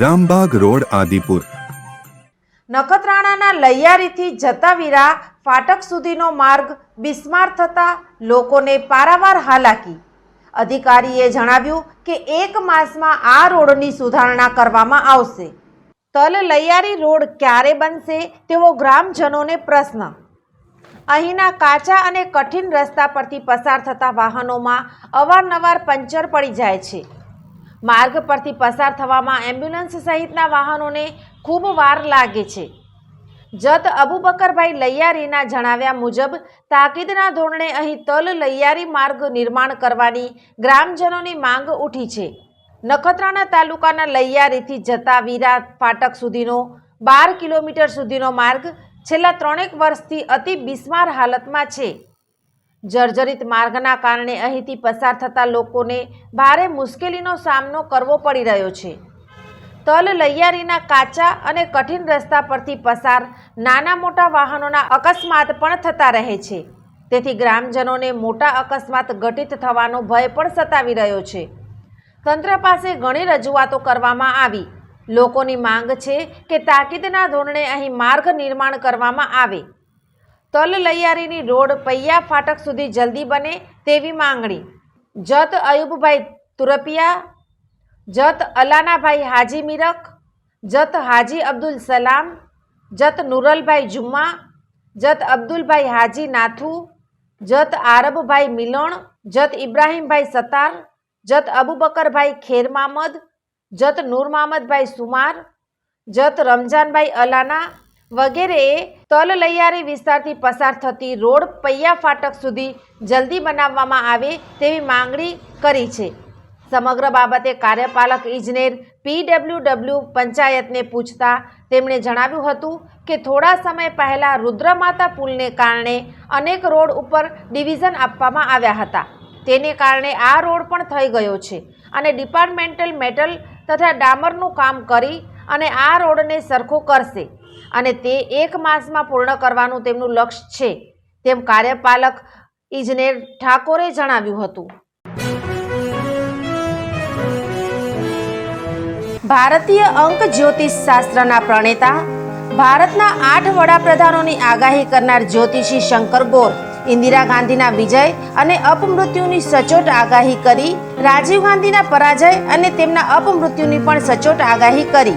Rambagh road, Adipur. નખત્રાણાના લૈયારીથી જતાવીરા ફાટક સુધીનો માર્ગ બિસ્માર થતા લોકોને પારાવાર હાલાકી. અધિકારીએ જણાવ્યું કે એક માસમાં આ રોડની સુધારણા કરવામાં આવશે. તલ લૈયારી રોડ ક્યારે બનશે તેવો ગ્રામજનોને પ્રશ્ન. અહીંના કાચા અને કઠિન રસ્તા પરથી પસાર થતા વાહનોમાં અવારનવાર પંચર પડી જાય છે. માર્ગ પરથી પસાર થવામાં એમ્બ્યુલન્સ સહિતના વાહનોને ખૂબ વાર લાગે છે. જત અબુબકરભાઈ લૈયારીના જણાવ્યા મુજબ, તાકીદના ધોરણે અહીં તલ લૈયારી માર્ગ નિર્માણ કરવાની ગ્રામજનોની માંગ ઉઠી છે. નખત્રાણા તાલુકાના લૈયારીથી જતા વીરા ફાટક સુધીનો બાર કિલોમીટર સુધીનો માર્ગ છેલ્લા ત્રણેક વર્ષથી અતિ બિસ્માર હાલતમાં છે. જર્જરિત માર્ગના કારણે અહીંથી પસાર થતા લોકોને ભારે મુશ્કેલીનો સામનો કરવો પડી રહ્યો છે. તલ લૈયારીના કાચા અને કઠિન રસ્તા પરથી પસાર નાના મોટા વાહનોના અકસ્માત પણ થતા રહે છે. તેથી ગ્રામજનોને મોટા અકસ્માત ઘટિત થવાનો ભય પણ સતાવી રહ્યો છે. તંત્ર પાસે ઘણી રજૂઆતો કરવામાં આવી. લોકોની માંગ છે કે તાકીદના ધોરણે અહીં માર્ગ નિર્માણ કરવામાં આવે. તલ લૈયારીની રોડ પૈયા ફાટક સુધી જલ્દી બને તેવી માંગણી. જત અયુબભાઈ તુરપિયા, જત અલાનાભાઈ હાજી મીરક, જત હાજી અબ્દુલ સલામ, જત નુરલભાઈ જુમ્મા, જત અબ્દુલભાઈ હાજી નાથુ, જત આરબભાઈ મિલોણ, જત ઇબ્રાહીમભાઈ સતાર જત અબુબકરભાઈ ખેર મામદ, જત નૂર મામદભાઈ સુમાર, જત રમજાનભાઈ અલાના વગેરેએ તલ લૈયારી વિસ્તારથી પસાર થતી રોડ પૈયા ફાટક સુધી જલ્દી બનાવવામાં આવે તેવી માંગણી કરી છે. સમગ્ર બાબતે કાર્યપાલક ઇજનેર પીડબ્લ્યુડબ્લ્યુ પંચાયતને પૂછતા તેમણે જણાવ્યું હતું કે થોડા સમય પહેલાં રુદ્રમાતા પુલને કારણે અનેક રોડ ઉપર ડિવિઝન આપવામાં આવ્યા હતા. તેને કારણે આ રોડ પણ થઈ ગયો છે અને ડિપાર્ટમેન્ટલ મેટલ તથા ડામરનું કામ કરી અને આ રોડને સરખો કરશે. અને તે એક માસમાં પૂર્ણ કરવાનું તેમનું લક્ષ્ય છે. તેમ કાર્યપાલક ઇજનેર ઠાકોરે જણાવ્યું હતું. ભારતીય અંક જ્યોતિષ શાસ્ત્રના પ્રણેતા, ભારતના આઠ વડાપ્રધાનોની આગાહી કરનાર જ્યોતિષી શંકર ગોર, ઇન્દિરા ગાંધીના વિજય અને અપમૃત્યુની સચોટ આગાહી કરી, રાજીવ ગાંધીના પરાજય અને તેમના અપમૃત્યુની પણ સચોટ આગાહી કરી.